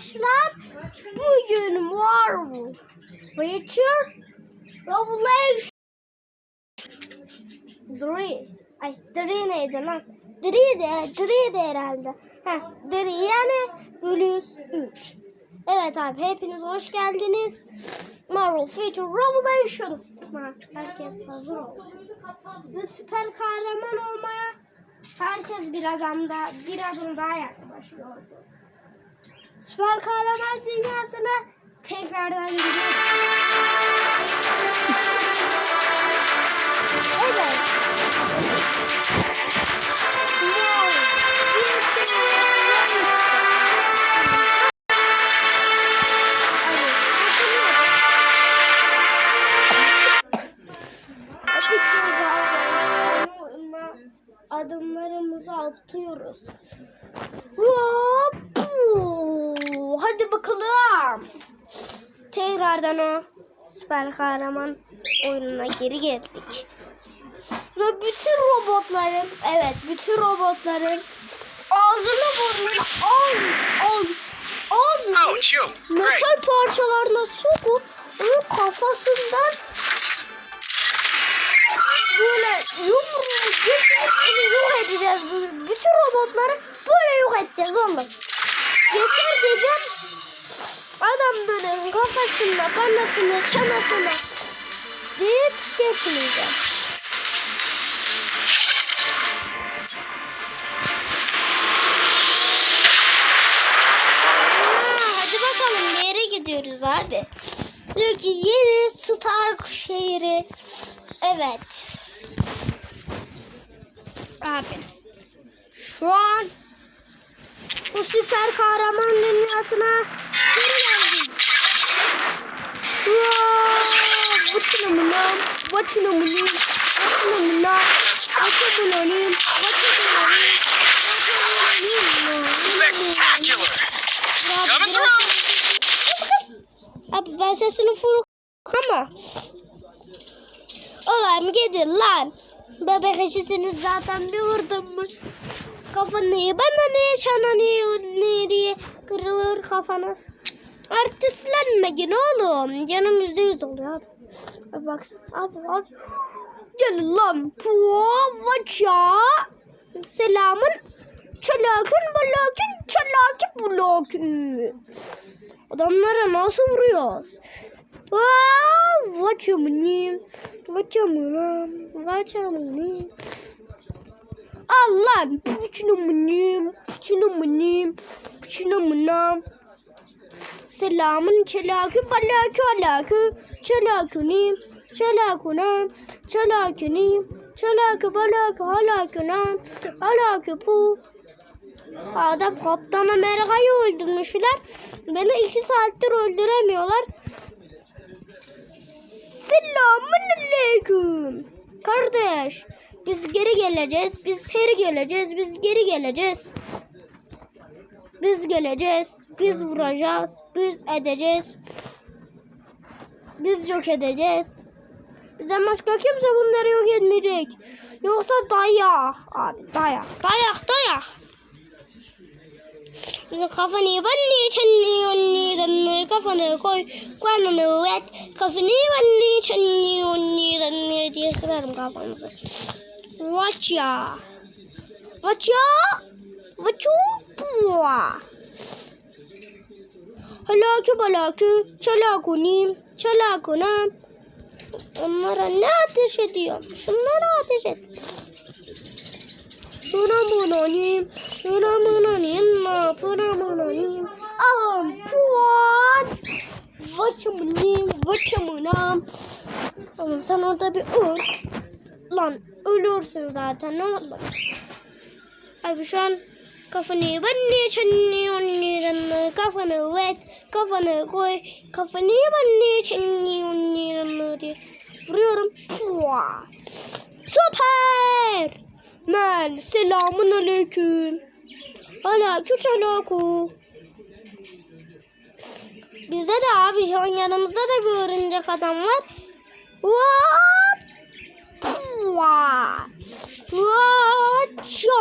arkadaşlar. Bugün Marvel Feature Revelation 3 Ay 3 neydi lan? 3 de, 3 de herhalde. Heh, 3 yani bölüm 3. Evet abi hepiniz hoş geldiniz. Marvel Feature Revelation. Herkes hazır olsun. Ve süper kahraman olmaya herkes bir adamda bir adım daha yaklaşıyordu. Süper kahraman dünyasına tekrardan. Evet. Adımlarımızı atıyoruz. Hop! Bakalım. Tekrardan o süper kahraman oyununa geri geldik. Ve bütün robotların, evet bütün robotların ağzını burnunu al, al, ağzını. Great. metal parçalarına sokup onun kafasından böyle yumruğu yok edeceğiz. Bütün robotları böyle yok edeceğiz oğlum. Kafasına, banasına, çanasına deyip geçmeyeceğim. Gidiyoruz abi. Diyor ki yeni Stark şehri. Evet. Abi. Şu an bu süper kahraman dünyasına geri vaçınamına, vaçınamına, vaçınamına, Spectacular. Coming through. Abi ben sesini full ama. Ulan gidin lan. Bebek eşisiniz zaten bir vurdum mu? Kafanı bana ne ne ne diye kırılır kafanız. Artistlenmeyin oğlum. Canım yüzde yüz oluyor abi. Abi bak abi abi. Gel lan. Puavaça. Selamın. Çelakün balakün çelaki bulakün. Adamlara nasıl vuruyoruz? Aa, vaçamını, vaçamını, vaçamını. Al lan, puçunumunu, puçunumunu, puçunumunu. Selamın çelakü balakü alakü, çelaküni, çelakuna, çelaküni, çelakü balakü halaküna, alakü pu. Adam Kaptan Amerika'yı öldürmüşler. Beni iki saattir öldüremiyorlar. Selamun aleyküm. Kardeş. Biz geri geleceğiz. Biz geri geleceğiz. Biz geri geleceğiz. Biz geleceğiz. Biz vuracağız. Biz edeceğiz. Biz yok edeceğiz. Bize başka kimse bunları yok etmeyecek. Yoksa dayak. Abi dayak. Dayak dayak. Bize kafanı banni çenni onni zanni kafanı koy kanını et kafanı banni çenni onni zanni diye kırarım kafanızı. Watch ya. Watch ya. Watch ya. Halakü balakü çalakuni çalakuna. Onlara ne ateş ediyor? Şunlara ateş et. Pıramunanim, pıramunanim, ma pıramunanim. Alam puan. Vaçamınim, vaçamınam. Oğlum sen orada bir öl. Lan ölürsün zaten ne olur. Abi şu an kafanı banne çenni onni kafanı vet kafanı koy kafanı banne çenni onni diye vuruyorum. Pua. Süper. Men selamun aleyküm. Aleyküm selaku. Bizde de abi şu an yanımızda da bir örümcek adam var. Vap! Pua! Vaça!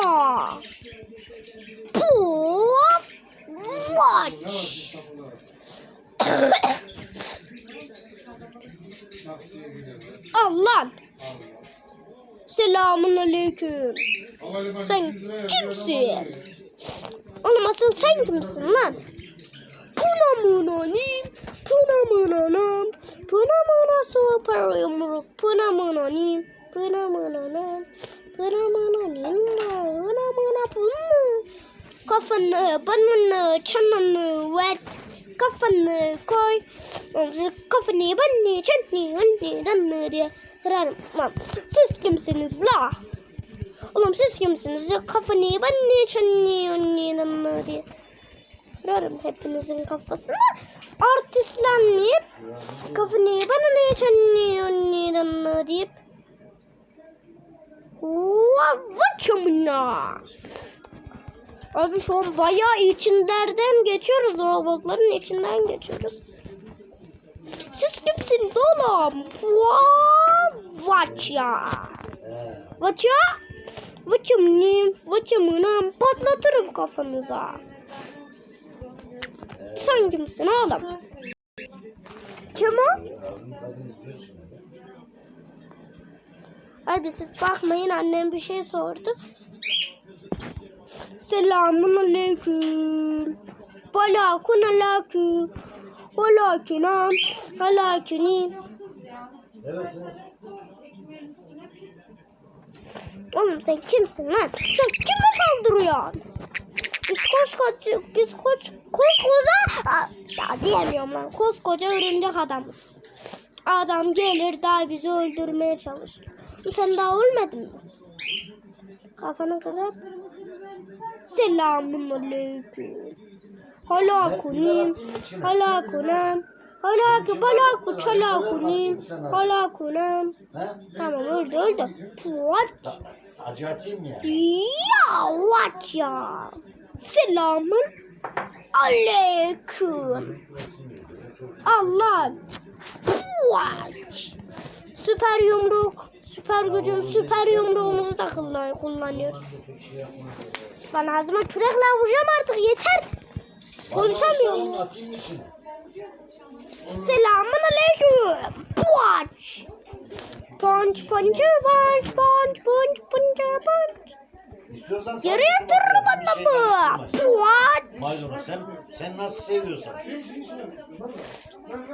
Pua! Vaça! Watch. Allah. Selamun aleyküm. Sen kimsin? Oğlum asıl sen kimsin lan? Puna muna nim, puna muna nam, puna muna süper yumruk, puna muna nim, puna muna nam, puna muna nim, puna muna puna. Kafanı, banını, çananı, vet, kafanı koy. Kafanı, banını, çanını, anne, danını diye kırarım. Siz kimsiniz la? Oğlum siz kimsiniz ya? Kafanı, banını, çanını, anne, danını diye. Kırarım hepinizin kafasını. Artistlenmeyip kafanı, banını, çanını, anne, danını deyip. Vavaçamına. Abi şu an bayağı içinden geçiyoruz. Robotların içinden geçiyoruz. Siz kimsiniz oğlum? Watch ya. Watch ya. Watch'ım Watch'ım patlatırım kafanıza. Sen kimsin oğlum? Kim o? Abi siz bakmayın annem bir şey sordu. Selamun aleyküm. Balakun aleyküm. Balakünam. Alakünim. Oğlum sen kimsin lan? Sen kime saldırıyorsun? Biz koskoca, biz koş, koskoca, Aa, ya diyemiyorum lan. Koskoca örümcek adamız. Adam gelir daha bizi öldürmeye çalışır. Sen daha ölmedin mi? Kafanı kırar. Selamun aleyküm. Halakunim. Halakunam. Halaku balaku çalakunim. Halakunam. Ha? Tamam öldü öldü. What? Acı atayım ya. Ya what ya? Selamun aleyküm. Allah. What? Süper yumruk. Süper gücüm, süper yumruğumuzu da kullan kullanıyor. Ben ağzıma kürekle vuracağım artık yeter. Konuşamıyorum. Onu atayım. Selamun aleyküm. Punch. Punch, punch, punch, punch, punch, punch, punch. İstiyorsan Yere yatırırım adamı. Punch. Maydanoz sen, sen nasıl seviyorsan.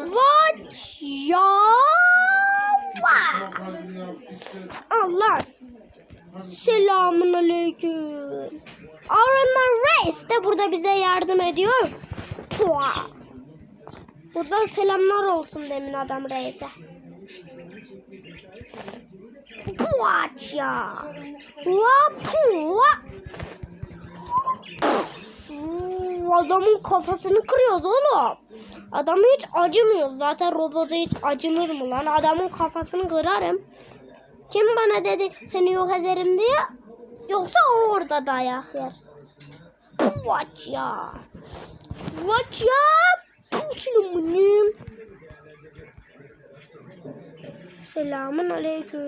What? Ya. Allah. Selamun aleyküm. Reis de burada bize yardım ediyor. Buradan selamlar olsun demin adam Reis'e. Puaç ya. Pua Adamın kafasını kırıyoruz oğlum. Adamı hiç acımıyoruz. Zaten robota hiç acınır mı lan? Adamın kafasını kırarım. Kim bana dedi seni yok ederim diye? Yoksa o orada dayak yer. Watch ya. Watch ya. Puçlumunum. Selamun aleyküm.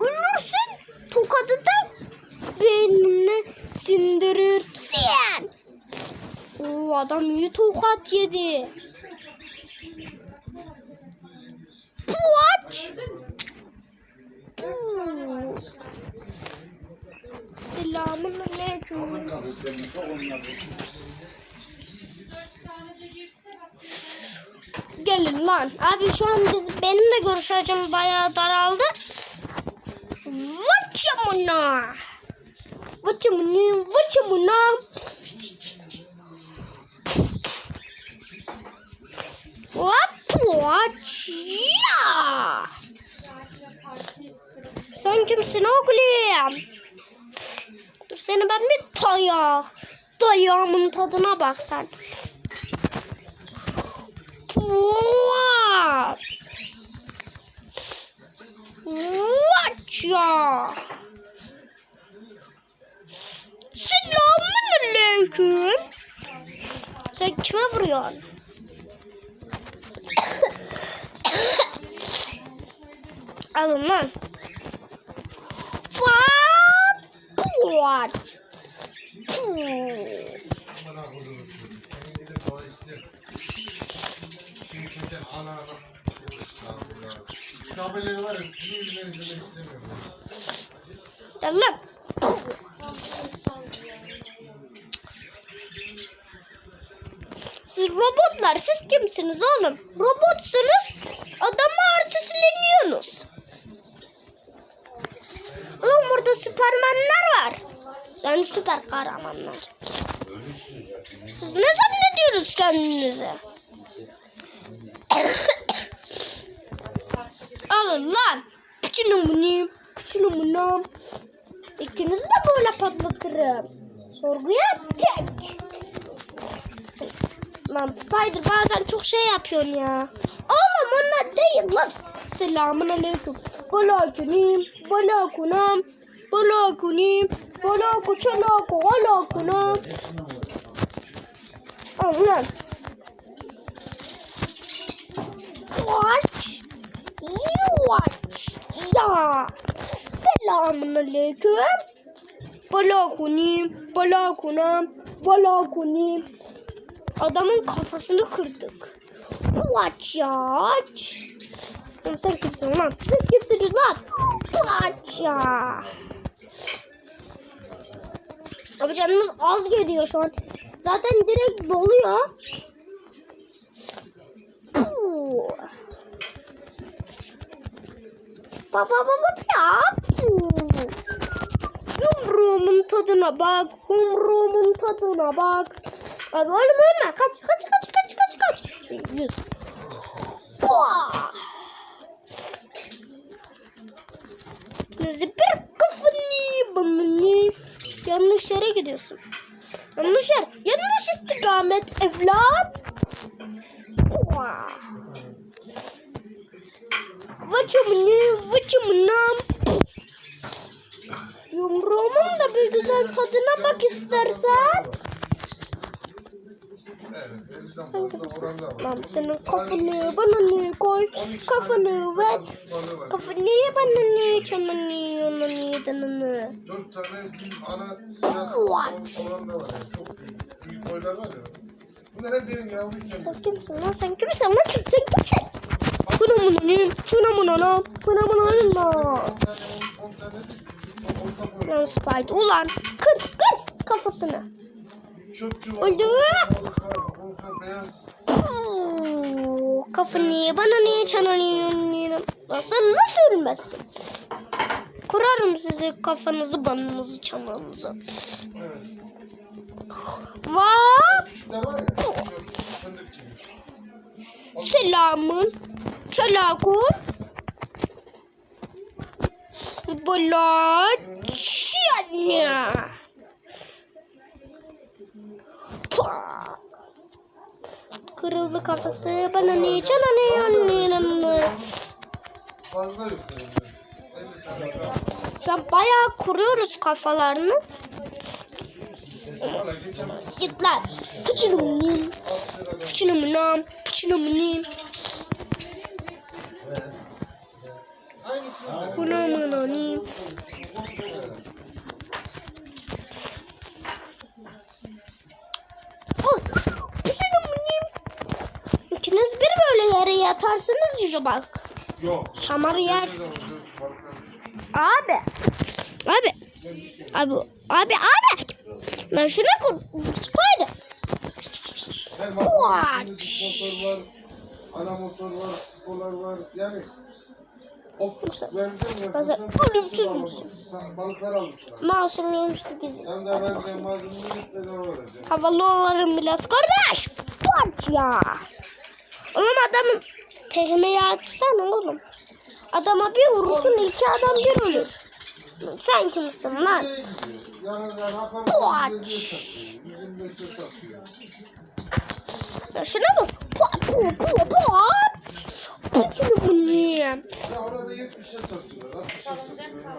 Ölürsün. Tokadı da beynine sindirirsin. Oo, adam iyi tokat yedi. Oo. Selamun aleyküm. Gelin lan. Abi şu an biz benim de görüş açım bayağı daraldı. Vıçımına. Vıçımına. Vıçımına. Hop. Watch. Ya. Sen kimsin oğlum? Seni ben bir dayak. Dayağımın tadına bak sen. What? What ya? Selamun aleyküm. Sen kime vuruyorsun? Alın lan. Ana. Kabelleri var ya, lan. Siz robotlar siz kimsiniz oğlum? Robotsunuz adamı artistleniyorsunuz. Oğlum burada süpermenler var. Yani süper kahramanlar. Siz ne zannediyorsunuz kendinizi? Alın lan. Küçünü bunu, küçünü bunu. İkinizi de böyle patlatırım. Sorguya çek. Lan Spider bazen çok şey yapıyorsun ya. Oğlum onlar değil lan. Selamun aleyküm. Balakunim, balakunam, balakunim, balaku çalaku, balakunam. Aman. Watch. You watch. Ya. Selamun aleyküm. Balakunim, balakunam, balakunim. Adamın kafasını kırdık. Watch. Watch. Sen kimsin lan? Siz kimsiniz lan? Watch ya. Abi canımız az geliyor şu an. Zaten direkt doluyor. Baba baba ya. Yumruğumun tadına bak. Yumruğumun tadına bak. Abi oğlum ölme. Kaç kaç kaç kaç kaç kaç. Yüz. Zipir kafanı bana Yanlış yere gidiyorsun. Yanlış yer. Yanlış istikamet evlat. Vıçımını vıçımınam. Yumruğumun da bir güzel tadına bak istersen. Evet, elimizden Sen fazla kimsin? vuran da var. Lan senin kafanı bana niye koy? Kafanı vet. Kafanı bana niye çamanı ona niye danını. Dört tane ana siyah olan da var. Çok büyük. Büyük boylar var ya. Bunlar hep benim yavru Sen kendisi. kimsin lan? Sen kimsin lan? Sen kimsin? Şuna mı nanım da? Lan Spite ulan kır kır kafasını. Çöpçü var. Öldü. Oo, Kafanı bana niye çanalıyorsun? Lan sen nasıl ölmezsin? Kurarım sizi kafanızı, banınızı, çanağınızı. Evet. Vaa! Selamın. Çalakun. Balaçanya. Pah! Kırıldı kafası. Bana niye çalanıyor? Fazla yok. yani. Elli tane falan. Şu an bayağı kuruyoruz kafalarını. Git lan. Kıçını mı? Aynısını da. Buna mı nam? Al. Kıçını mı? İkiniz bir böyle yere yatarsınız yüce bak. Yok. Şamarı yer. Ne zaman dört balıklar. Abi. Abi. Abi. Abi abi. Ben şuna kur. Spider. İçinde motor var. Ana motor var. Skolar var. Yani Of, ölümsüz müsün? Balıklar almışlar. Masum yemiştik bizi. Sen de vereceğim malzemeyi bedava vereceğim. Havalı olalım biraz kardeş. Bak ya. Oğlum adamın tekmeyi atsana oğlum. Adama bir vurursun iki adam bir ölür. Sen kimsin lan? Nereye gidiyor? Yani yani What? aparatı 125'e satıyor. Ya şuna bak. Pat pat pat pat. Kaçını bu niye? Ya orada 70'e satıyorlar. 60'e satıyorlar.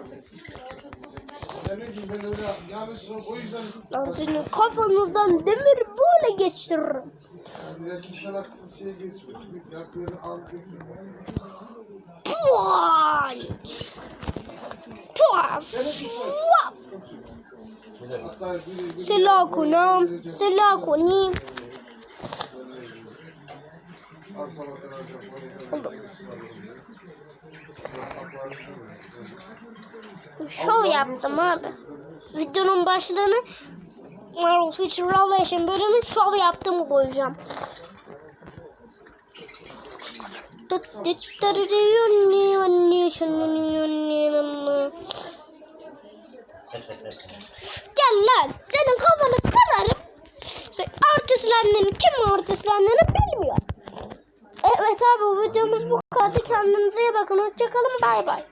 Diyeyim ben öyle yanlış o yüzden Lan senin kafanızdan demir böyle geçiririm. Hatta biri- biri- Selakunum. Selakunim. Arsalar alacaklar. Şov yaptım abi. Videonun başlığını Marvel Future Revelation bölümü şov yaptım koyacağım. Gel lan senin kafanı kırarım. Sen artistlendiğini kim artistlendiğini bilmiyor. Evet abi bu videomuz bu kadar. Kendinize iyi bakın. Hoşçakalın. Bay bay.